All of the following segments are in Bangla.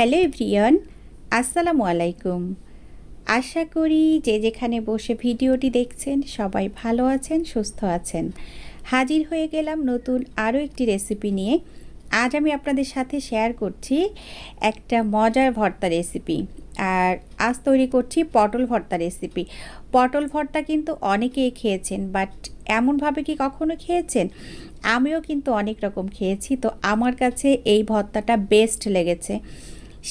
হ্যালো এভরিয়ান আসসালামু আলাইকুম। আশা করি যে যেখানে বসে ভিডিওটি দেখছেন সবাই ভালো আছেন, সুস্থ আছেন। হাজির হয়ে গেলাম নতুন আরও একটি রেসিপি নিয়ে। আজ আমি আপনাদের সাথে শেয়ার করছি একটা মজার ভর্তা রেসিপি আর আজ তৈরি করছি পটল ভর্তা রেসিপি। পটল ভর্তা কিন্তু অনেকেই খেয়েছেন, বাট এমনভাবে কি কখনো খেয়েছেন? আমিও কিন্তু অনেক রকম খেয়েছি, তো আমার কাছে এই ভর্তাটা বেস্ট লেগেছে।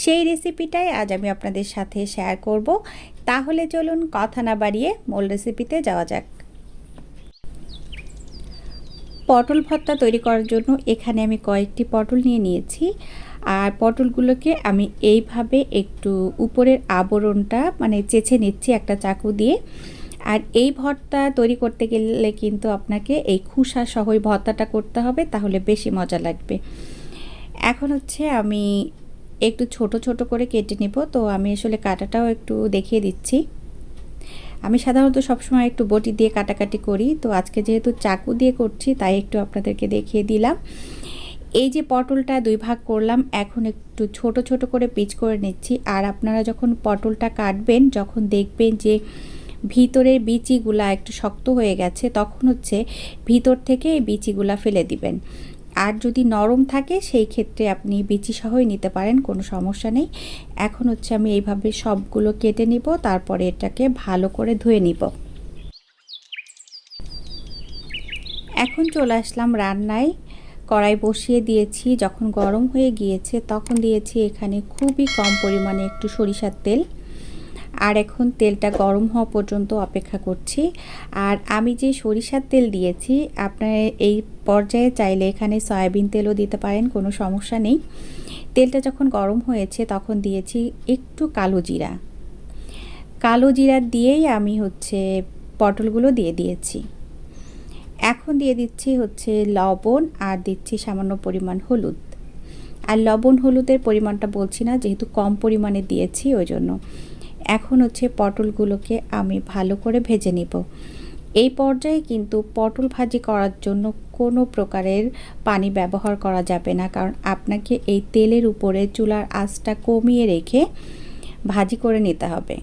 সেই রেসিপিটাই আজ আমি আপনাদের সাথে শেয়ার করব। তাহলে চলুন কথা না বাড়িয়ে মূল রেসিপিতে যাওয়া যাক। পটল ভর্তা তৈরি করার জন্য এখানে আমি কয়েকটি পটল নিয়ে নিয়েছি। আর পটলগুলোকে আমি এইভাবে একটু উপরের আবরণটা মানে চেছে নিচ্ছি একটা চাকু দিয়ে। আর এই ভর্তা তৈরি করতে গেলে কিন্তু আপনাকে এই খুসা সহই ভর্তাটা করতে হবে, তাহলে বেশি মজা লাগবে। এখন হচ্ছে আমি একটু ছোট ছোট করে কেটে নেব। তো আমি আসলে কাটাটাও একটু দেখিয়ে দিচ্ছি। আমি সাধারণত সবসময় একটু বটি দিয়ে কাটাকাটি করি। তো আজকে যেহেতু চাকু দিয়ে করছি, তাই একটু আপনাদেরকে দেখিয়ে দিলাম। এই যে পটলটা দুই ভাগ করলাম, এখন একটু ছোট ছোট করে পিচ করে নিচ্ছি। আর আপনারা যখন পটলটা কাটবেন, যখন দেখবেন যে ভিতরের বিচিগুলা একটু শক্ত হয়ে গেছে, তখন হচ্ছে ভিতর থেকে এই বিচিগুলা ফেলে দিবেন। আর যদি নরম থাকে, সেই ক্ষেত্রে আপনি বিচি সহই নিতে পারেন, কোনো সমস্যা নেই। এখন হচ্ছে আমি এইভাবে সবগুলো কেটে নিব, তারপরে এটাকে ভালো করে ধুয়ে নিব। এখন চলে আসলাম রান্নায়। কড়াই বসিয়ে দিয়েছি, যখন গরম হয়ে গিয়েছে, তখন দিয়েছি এখানে খুবই কম পরিমাণে একটু সরিষার তেল। আর এখন তেলটা গরম হওয়া পর্যন্ত অপেক্ষা করছি। আর আমি যে সরিষার তেল দিয়েছি, আপনার এই পর্যায়ে চাইলে এখানে সয়াবিন তেলও দিতে পারেন, কোনো সমস্যা নেই। তেলটা যখন গরম হয়েছে, তখন দিয়েছি একটু কালো জিরা। কালো জিরা দিয়েই আমি হচ্ছে পটলগুলো দিয়ে দিয়েছি। এখন দিয়ে দিচ্ছি হচ্ছে লবণ আর দিচ্ছি সামান্য পরিমাণ হলুদ। আর লবণ হলুদের পরিমাণটা বলছি না, যেহেতু কম পরিমাণে দিয়েছি, ওই জন্য। এখন হচ্ছে পটলগুলোকে আমি ভালো করে ভেজে নিব। এই পর্যায়ে কিন্তু পটল ভাজি করার জন্য কোনো প্রকারের পানি ব্যবহার করা যাবে না, কারণ আপনাকে এই তেলের উপরে চুলার আঁচটা কমিয়ে রেখে ভাজি করে নিতে হবে।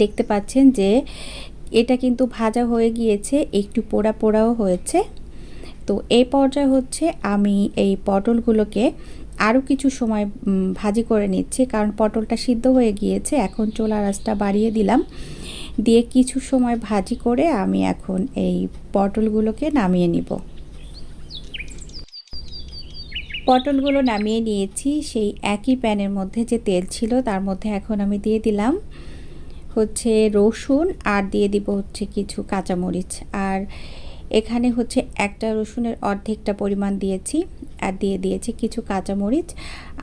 দেখতে পাচ্ছেন যে এটা কিন্তু ভাজা হয়ে গিয়েছে, একটু পোড়া পোড়াও হয়েছে। তো এই পর্যায়ে হচ্ছে আমি এই পটলগুলোকে আরও কিছু সময় ভাজি করে নিচ্ছি। কারণ পটলটা সিদ্ধ হয়ে গিয়েছে, এখন চোলা রাসটা বাড়িয়ে দিলাম। দিয়ে কিছু সময় ভাজি করে আমি এখন এই পটলগুলোকে নামিয়ে নিব। পটলগুলো নামিয়ে নিয়েছি, সেই একই প্যানের মধ্যে যে তেল ছিল তার মধ্যে এখন আমি দিয়ে দিলাম হচ্ছে রসুন আর দিয়ে দিব হচ্ছে কিছু কাঁচামরিচ। আর এখানে হচ্ছে একটা রসুনের অর্ধেকটা পরিমাণ দিয়েছি। আর দিয়ে দিয়েছি কিছু কাঁচামরিচ।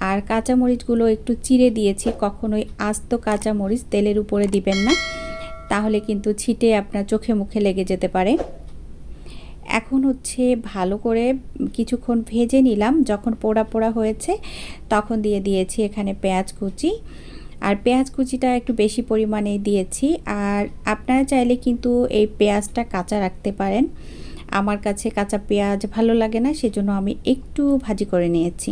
আর কাঁচামরিচগুলো একটু চিড়ে দিয়েছি, কখনোই আস্ত কাঁচামরিচ তেলের উপরে দিবেন না, তাহলে কিন্তু ছিটে আপনার চোখে মুখে লেগে যেতে পারে। এখন হচ্ছে ভালো করে কিছুক্ষণ ভেজে নিলাম, যখন পোড়া পোড়া হয়েছে তখন দিয়ে দিয়েছি এখানে পেঁয়াজ কুচি। আর পেঁয়াজ কুচিটা একটু বেশি পরিমাণে দিয়েছি, আর আপনারা চাইলে কিন্তু এই পেঁয়াজটা কাঁচা রাখতে পারেন। আমার কাছে কাঁচা পেঁয়াজ ভালো লাগে না, সেজন্য আমি একটু ভাজি করে নিয়েছি।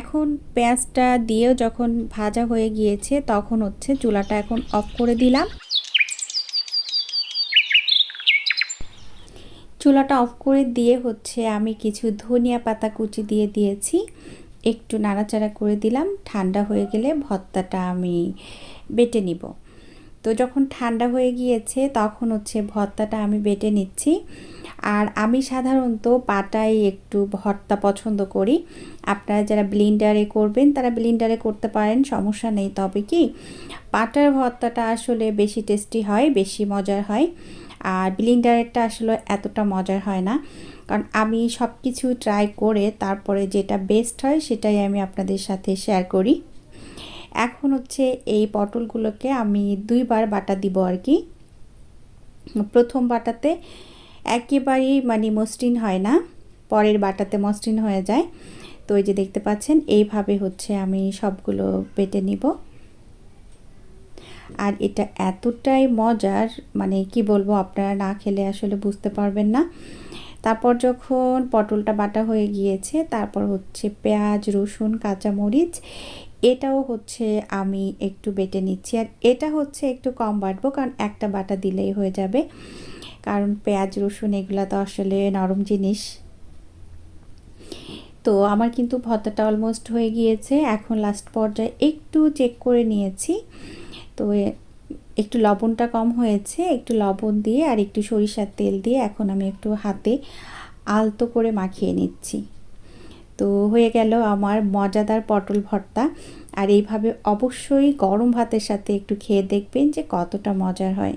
এখন পেঁয়াজটা দিয়েও যখন ভাজা হয়ে গিয়েছে, তখন হচ্ছে চুলাটা এখন অফ করে দিলাম। চুলাটা অফ করে দিয়ে হচ্ছে আমি কিছু ধনিয়া পাতা কুচি দিয়ে দিয়েছি। একটু নাড়াচাড়া করে দিলাম, ঠান্ডা হয়ে গেলে ভর্তাটা আমি বেটে নিব। তো যখন ঠান্ডা হয়ে গিয়েছে, তখন হচ্ছে ভর্তাটা আমি বেটে নিচ্ছি। আর আমি সাধারণত পাটায় একটু ভর্তা পছন্দ করি। আপনারা যারা ব্লিন্ডারে করবেন, তারা ব্লিন্ডারে করতে পারেন, সমস্যা নেই। তবে কি, পাটার ভর্তাটা আসলে বেশি টেস্টি হয়, বেশি মজার হয়। আর ব্লিন্ডারেরটা আসলে এতটা মজার হয় না। কারণ আমি সব কিছু ট্রাই করে তারপরে যেটা বেস্ট হয়, সেটাই আমি আপনাদের সাথে শেয়ার করি। এখন হচ্ছে এই পটলগুলোকে আমি দুইবার বাটা দিব আর কি। প্রথম বাটাতে একেবারেই মানে মসৃণ হয় না। পরের বাটাতে মসৃণ হয়ে যায়। তো এই যে দেখতে পাচ্ছেন, এইভাবে হচ্ছে আমি সবগুলো বেটে নিব। আর এটা এতটাই মজার মানে কি বলব, আপনারা না খেলে আসলে বুঝতে পারবেন না। তারপর যখন পটলটা বাটা হয়ে গিয়েছে, তারপর হচ্ছে পেঁয়াজ, রসুন, কাঁচামরিচ, এটাও হচ্ছে আমি একটু বেটে নিচ্ছি। আর এটা হচ্ছে একটু কম বাটবো, কারণ একটা বাটা দিলেই হয়ে যাবে। কারণ পেঁয়াজ, রসুন এগুলো তো আসলে নরম জিনিস। তো আমার কিন্তু ভর্তাটা অলমোস্ট হয়ে গিয়েছে। এখন লাস্ট পর্যায়ে একটু চেক করে নিয়েছি। তো একটু লবণটা কম হয়েছে, একটু লবণ দিয়ে আর একটু সরিষার তেল দিয়ে এখন আমি একটু হাতে আলতো করে মাখিয়ে নিচ্ছি। তো হয়ে গেল আমার মজাদার পটল ভর্তা। আর এইভাবে অবশ্যই গরম ভাতের সাথে একটু খেয়ে দেখবেন যে কতটা মজার হয়।